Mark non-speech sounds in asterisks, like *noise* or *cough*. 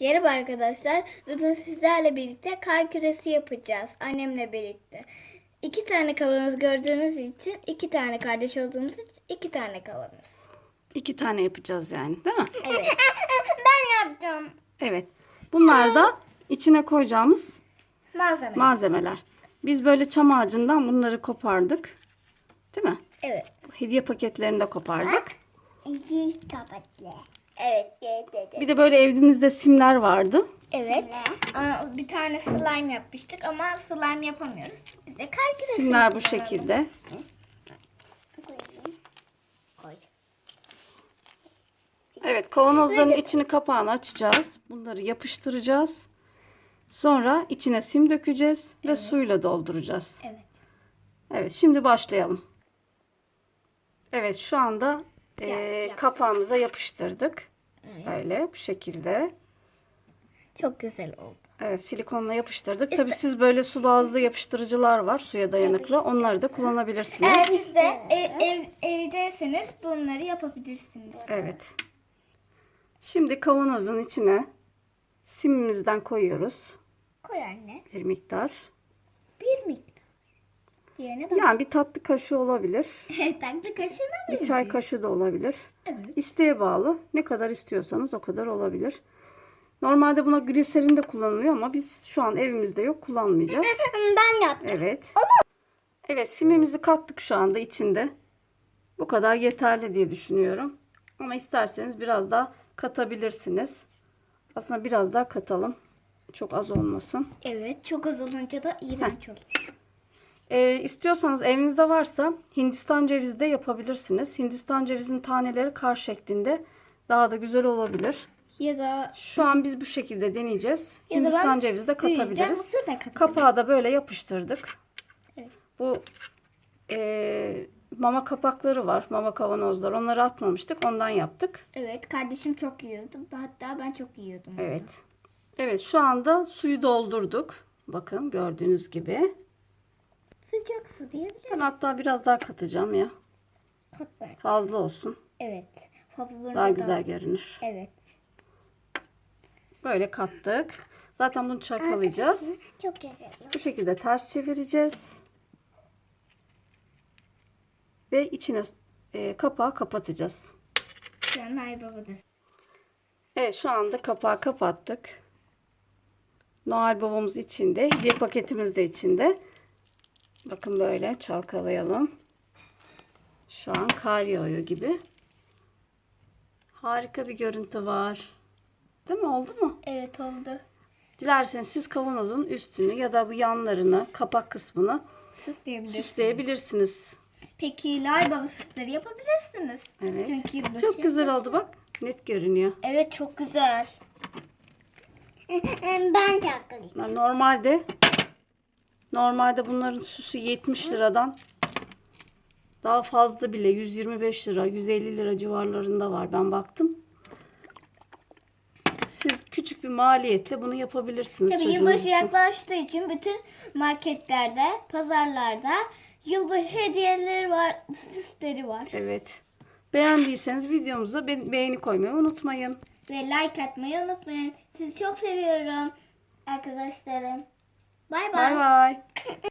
Merhaba arkadaşlar. Bugün sizlerle birlikte kar küresi yapacağız. Annemle birlikte. İki tane kavanoz gördüğünüz için, iki tane kardeş olduğumuz için iki tane kavanoz. İki tane yapacağız yani değil mi? Evet. *laughs* ben yapacağım. Evet. Bunlar da içine koyacağımız Malzeme. malzemeler. Biz böyle çam ağacından bunları kopardık. Değil mi? evet. Hediye paketlerini de kopardık. Yüz kapatlı. Evet. Evet. Evet. Bir de böyle evimizde simler vardı. evet. Aa, Bir tane slime yapmıştık ama slime yapamıyoruz. Biz de kar küresi Simler bu yapalım. şekilde. Koy. Evet kavanozların içini kapağını açacağız. Bunları yapıştıracağız. Sonra içine sim dökeceğiz ve suyla dolduracağız. Evet. Evet şimdi başlayalım. Evet şu anda eee, kapağımıza yapıştırdık. Böyle bu şekilde. Çok güzel oldu. Evet silikonla yapıştırdık. Tabii siz böyle su bazlı yapıştırıcılar var suya dayanıklı. Onları da kullanabilirsiniz. Eğer siz de ev, ev, evdeyseniz bunları yapabilirsiniz. Evet. Şimdi kavanozun içine simimizden koyuyoruz. Koy anne. Bir miktar. Diğerine bak. Yani bir tatlı kaşığı olabilir. *laughs* Tatlı kaşığına mı? Bir çay kaşığı da olabilir. Evet. İsteğe bağlı. Ne kadar istiyorsanız o kadar olabilir. Normalde buna gliserin de kullanılıyor ama biz şu an evimizde yok kullanmayacağız. *laughs* Ben yaptım. Evet. Evet simimizi kattık şu anda içinde. Bu kadar yeterli diye düşünüyorum. Ama isterseniz biraz daha katabilirsiniz. Aslında biraz daha katalım. Çok az olmasın. Evet. Çok az olunca da iğrenç olur. Ee, istiyorsanız evinizde varsa Hindistan cevizi de yapabilirsiniz. Hindistan cevizinin taneleri kar şeklinde daha da güzel olabilir. Ya da Şu an biz bu şekilde deneyeceğiz. Ya Hindistan cevizi de katabiliriz. da. Kapağı da böyle yapıştırdık. Evet. Bu eee, mama kapakları var. Mama kavanozlar. Onları atmamıştık. Ondan yaptık. Evet. Kardeşim çok yiyordu. Hatta ben çok yiyordum. Evet. Evet şu anda suyu doldurduk. Bakın gördüğünüz gibi. Sıcak su diyebilirim. Ben hatta biraz daha katacağım ya. Kat belki. Fazla olsun. Evet. Fazlalığında Daha da- güzel görünür. Evet. Böyle kattık. Zaten bunu çakalayacağız. Çok güzel. Bu şekilde ters çevireceğiz. Ve içine e, kapağı kapatacağız. Şu an Ay. Evet şu anda kapağı kapattık. Noel babamız içinde. Hediye paketimiz de içinde. Bakın böyle çalkalayalım. Şu an kar yağıyor gibi. Harika bir görüntü var. Değil mi? Oldu mu? Evet oldu. Dilerseniz siz kavanozun üstünü ya da bu yanlarını, kapak kısmını Süsleyebilirsiniz. süsleyebilirsiniz. Peki Lay Baba süsleri yapabilirsiniz. Evet. Çünkü yılbaşı Çok güzel yaklaşıyor. oldu bak. Net görünüyor. Evet çok güzel. *laughs* ben. Yani Normalde normalde bunların süsü 70 liradan daha fazla bile 125 lira, 150 lira civarlarında var. Ben baktım. Siz küçük bir maliyetle bunu yapabilirsiniz Tabii çocuğunuz yılbaşı için. yaklaştığı için bütün marketlerde, pazarlarda yılbaşı hediyeleri var, süsleri var. Evet. Beğendiyseniz videomuza be- beğeni koymayı unutmayın. Ve like atmayı unutmayın. Sizi çok seviyorum arkadaşlarım. Bay Bay bay. bay.